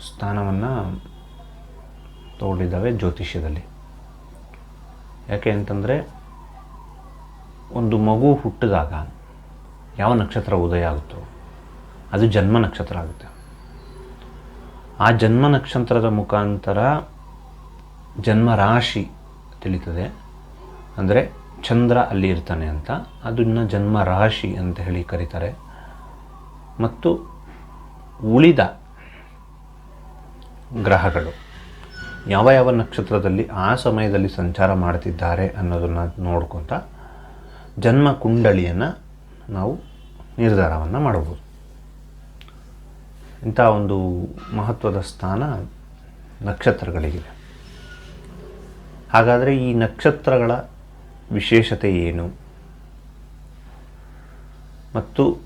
ಸ್ಥಾನವನ್ನು ತಗೊಂಡಿದ್ದಾವೆ ಜ್ಯೋತಿಷ್ಯದಲ್ಲಿ. ಯಾಕೆ ಅಂತಂದರೆ ಒಂದು ಮಗು ಹುಟ್ಟಿದಾಗ ಯಾವ ನಕ್ಷತ್ರ ಉದಯ ಆಗುತ್ತೋ ಅದು ಜನ್ಮ ನಕ್ಷತ್ರ ಆಗುತ್ತೆ. ಆ ಜನ್ಮ ನಕ್ಷತ್ರದ ಮುಖಾಂತರ ಜನ್ಮ ರಾಶಿ ತಿಳಿತದೆ. ಅಂದರೆ ಚಂದ್ರ ಅಲ್ಲಿ ಇರ್ತಾನೆ ಅಂತ ಅದನ್ನು ಜನ್ಮ ರಾಶಿ ಅಂತ ಹೇಳಿ ಕರೀತಾರೆ. ಮತ್ತು ಉಳಿದ ಗ್ರಹಗಳು. ಯಾವ ಯಾವ ನಕ್ಷತ್ರದಲ್ಲಿ ಆ ಸಮಯದಲ್ಲಿ ಸಂಚಾರ ಮಾಡ್ತಿದ್ದಾರೆ ಅನ್ನೋದನ್ನು ನೋಡ್ಕೊತ ಜನ್ಮ ಕುಂಡಳಿಯನ್ನು ನಾವು ನಿರ್ಧಾರವನ್ನು ಮಾಡಬಹುದು ಇಂಥ ಒಂದು ಮಹತ್ವದ ಸ್ಥಾನ ನಕ್ಷತ್ರಗಳಿಗಿದೆ. ಹಾಗಾದರೆ ಈ ನಕ್ಷತ್ರಗಳ ವಿಶೇಷತೆ ಏನು? ಮತ್ತು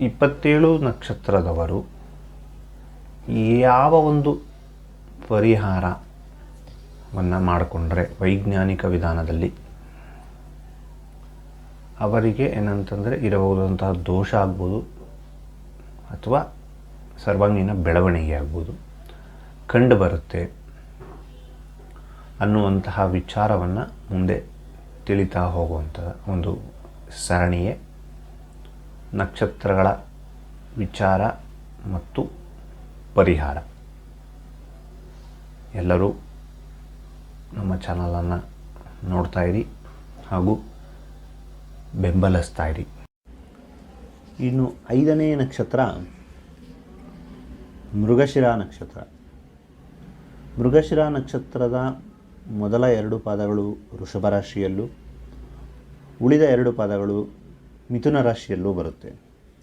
ಇಪ್ಪತ್ತೇಳು ನಕ್ಷತ್ರದವರು ಯಾವ ಒಂದು ಪರಿಹಾರವನ್ನು ಮಾಡಿಕೊಂಡ್ರೆ ವೈಜ್ಞಾನಿಕ ವಿಧಾನದಲ್ಲಿ ಅವರಿಗೆ ಏನಂತಂದರೆ ಇರಬಹುದಂತಹ ದೋಷ ಆಗ್ಬೋದು ಅಥವಾ ಸರ್ವಾಂಗೀಣ ಬೆಳವಣಿಗೆ ಆಗ್ಬೋದು. ಕಂಡು ಬರುತ್ತೆ ಅನ್ನುವಂತಹ ವಿಚಾರವನ್ನು ಮುಂದೆ ತಿಳಿತಾ ಹೋಗುವಂಥ ಒಂದು ಸರಣಿಯೇ ನಕ್ಷತ್ರಗಳ ವಿಚಾರ ಮತ್ತು ಪರಿಹಾರ. ಎಲ್ಲರೂ ನಮ್ಮ ಚಾನಲನ್ನು ನೋಡ್ತಾ ಇರಿ ಹಾಗೂ ಬೆಂಬಲಿಸ್ತಾ ಇರಿ. ಇನ್ನು ಐದನೇ ನಕ್ಷತ್ರ ಮೃಗಶಿರ ನಕ್ಷತ್ರ. ಮೃಗಶಿರ ನಕ್ಷತ್ರದ ಮೊದಲ ಎರಡು ಪಾದಗಳು ವೃಷಭ ರಾಶಿಯಲ್ಲೂ ಉಳಿದ ಎರಡು ಪಾದಗಳು ಮಿಥುನ ರಾಶಿಯಲ್ಲೂ ಬರುತ್ತೆ.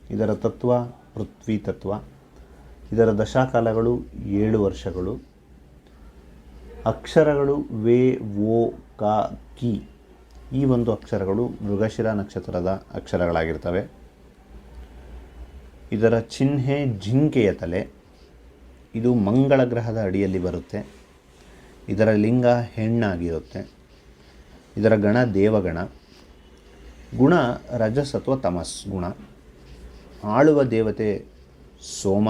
ಇದರ ತತ್ವ ಪೃಥ್ವಿ ತತ್ವ. ಇದರ ದಶಾಕಾಲಗಳು ಏಳು ವರ್ಷಗಳು. ಅಕ್ಷರಗಳು ವೇ ಓ ಕ, ಕಿ ಈ ಒಂದು ಅಕ್ಷರಗಳು ಮೃಗಶಿರ ನಕ್ಷತ್ರದ ಅಕ್ಷರಗಳಾಗಿರ್ತವೆ. ಇದರ ಚಿಹ್ನೆ ಜಿಂಕೆಯ ತಲೆ, ಇದು ಮಂಗಳ ಗ್ರಹದ ಅಡಿಯಲ್ಲಿ ಬರುತ್ತೆ. ಇದರ ಲಿಂಗ ಹೆಣ್ಣಾಗಿರುತ್ತೆ. ಇದರ ಗಣ ದೇವಗಣ. ಗುಣ ರಜಸತ್ವ ತಮಸ್ ಗುಣ. ಆಳುವ ದೇವತೆ ಸೋಮ.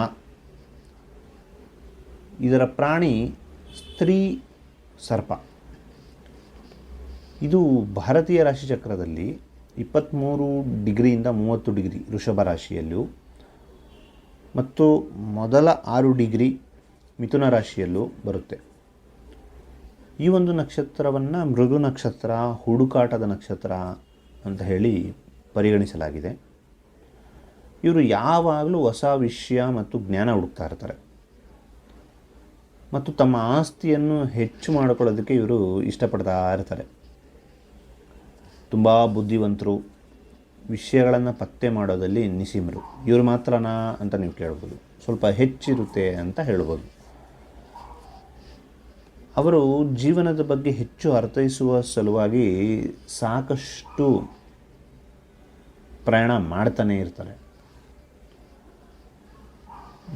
ಇದರ ಪ್ರಾಣಿ ಸ್ತ್ರೀ ಸರ್ಪ. ಇದು ಭಾರತೀಯ ರಾಶಿಚಕ್ರದಲ್ಲಿ ಇಪ್ಪತ್ತ್ಮೂರು ಡಿಗ್ರಿಯಿಂದ ಮೂವತ್ತು ಡಿಗ್ರಿ ವೃಷಭ ರಾಶಿಯಲ್ಲೂ ಮತ್ತು ಮೊದಲ ಆರು ಡಿಗ್ರಿ ಮಿಥುನ ರಾಶಿಯಲ್ಲೂ ಬರುತ್ತೆ. ಈ ಒಂದು ನಕ್ಷತ್ರವನ್ನು ಮೃಗು ನಕ್ಷತ್ರ, ಹುಡುಕಾಟದ ನಕ್ಷತ್ರ ಅಂತ ಹೇಳಿ ಪರಿಗಣಿಸಲಾಗಿದೆ. ಇವರು ಯಾವಾಗಲೂ ಹೊಸ ವಿಷಯ ಮತ್ತು ಜ್ಞಾನ ಹುಡುಕ್ತಾ ಇರ್ತಾರೆ. ಮತ್ತು ತಮ್ಮ ಆಸ್ತಿಯನ್ನು ಹೆಚ್ಚು ಮಾಡಿಕೊಳ್ಳೋದಕ್ಕೆ ಇವರು ಇಷ್ಟಪಡ್ತಾ ಇರ್ತಾರೆ. ತುಂಬ ಬುದ್ಧಿವಂತರು, ವಿಷಯಗಳನ್ನು ಪತ್ತೆ ಮಾಡೋದಲ್ಲಿ ನಿಸೀಮರು. ಇವರು ಮಾತ್ರನಾ ಅಂತ ನೀವು ಕೇಳ್ಬೋದು. ಸ್ವಲ್ಪ ಹೆಚ್ಚಿರುತ್ತೆ ಅಂತ ಹೇಳ್ಬೋದು. ಅವರು ಜೀವನದ ಬಗ್ಗೆ ಹೆಚ್ಚು ಅರ್ಥೈಸುವ ಸಲುವಾಗಿ ಸಾಕಷ್ಟು ಪ್ರಯಾಣ ಮಾಡ್ತಾನೆ ಇರ್ತಾರೆ.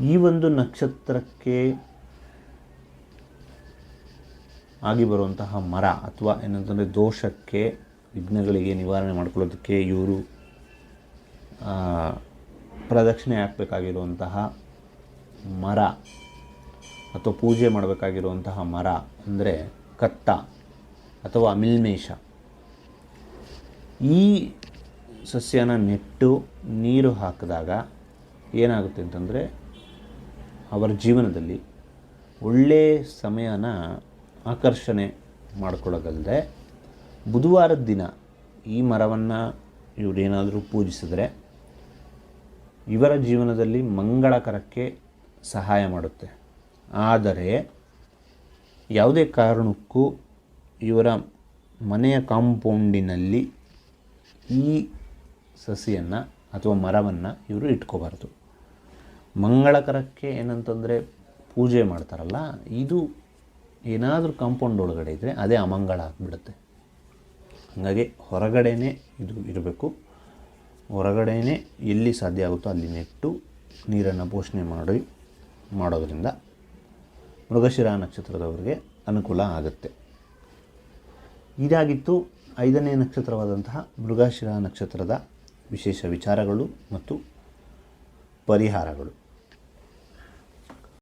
ಈ ಒಂದು ನಕ್ಷತ್ರಕ್ಕೆ ಆಗಿ ಬರುವಂತಹ ಮರ ಅಥವಾ ಏನಂತಂದರೆ ದೋಷಕ್ಕೆ ವಿಘ್ನಗಳಿಗೆ ನಿವಾರಣೆ ಮಾಡ್ಕೊಳ್ಳೋದಕ್ಕೆ ಇವರು ಪ್ರದಕ್ಷಿಣೆ ಹಾಕಬೇಕಾಗಿರುವಂತಹ ಮರ ಅಥವಾ ಪೂಜೆ ಮಾಡಬೇಕಾಗಿರುವಂತಹ ಮರ ಅಂದರೆ ಕತ್ತ ಅಥವಾ ಅಮಿಲ್ಮೇಷ. ಈ ಸಸ್ಯನ ನೆಟ್ಟು ನೀರು ಹಾಕಿದಾಗ ಏನಾಗುತ್ತೆ ಅಂತಂದರೆ, ಅವರ ಜೀವನದಲ್ಲಿ ಒಳ್ಳೆಯ ಸಮಯನ ಆಕರ್ಷಣೆ ಮಾಡ್ಕೊಳ್ಳೋದಲ್ಲದೆ ಬುಧವಾರದ ದಿನ ಈ ಮರವನ್ನು ಇವರೇನಾದರೂ ಪೂಜಿಸಿದ್ರೆ ಇವರ ಜೀವನದಲ್ಲಿ ಮಂಗಳಕರಕ್ಕೆ ಸಹಾಯ ಮಾಡುತ್ತೆ. ಆದರೆ ಯಾವುದೇ ಕಾರಣಕ್ಕೂ ಇವರ ಮನೆಯ ಕಾಂಪೌಂಡಿನಲ್ಲಿ ಈ ಸಸಿಯನ್ನು ಅಥವಾ ಮರವನ್ನು ಇವರು ಇಟ್ಕೋಬಾರ್ದು. ಮಂಗಳಕರಕ್ಕೆ ಏನಂತಂದರೆ ಪೂಜೆ ಮಾಡ್ತಾರಲ್ಲ, ಇದು ಏನಾದರೂ ಕಾಂಪೌಂಡ್ ಒಳಗಡೆ ಇದ್ದರೆ ಅದೇ ಅಮಂಗಳ ಆಗಿಬಿಡುತ್ತೆ. ಹಾಗಾಗಿ ಹೊರಗಡೆನೇ ಇದು ಇರಬೇಕು. ಹೊರಗಡೆನೇ ಎಲ್ಲಿ ಸಾಧ್ಯ ಆಗುತ್ತೋ ಅಲ್ಲಿ ನೆಟ್ಟು ನೀರನ್ನು ಪೋಷಣೆ ಮಾಡಿ, ಮಾಡೋದರಿಂದ ಮೃಗಶಿರ ನಕ್ಷತ್ರದವರಿಗೆ ಅನುಕೂಲ ಆಗುತ್ತೆ. ಇದಾಗಿತ್ತು ಐದನೇ ನಕ್ಷತ್ರವಾದಂತಹ ಮೃಗಶಿರ ನಕ್ಷತ್ರದ ವಿಶೇಷ ವಿಚಾರಗಳು ಮತ್ತು ಪರಿಹಾರಗಳು.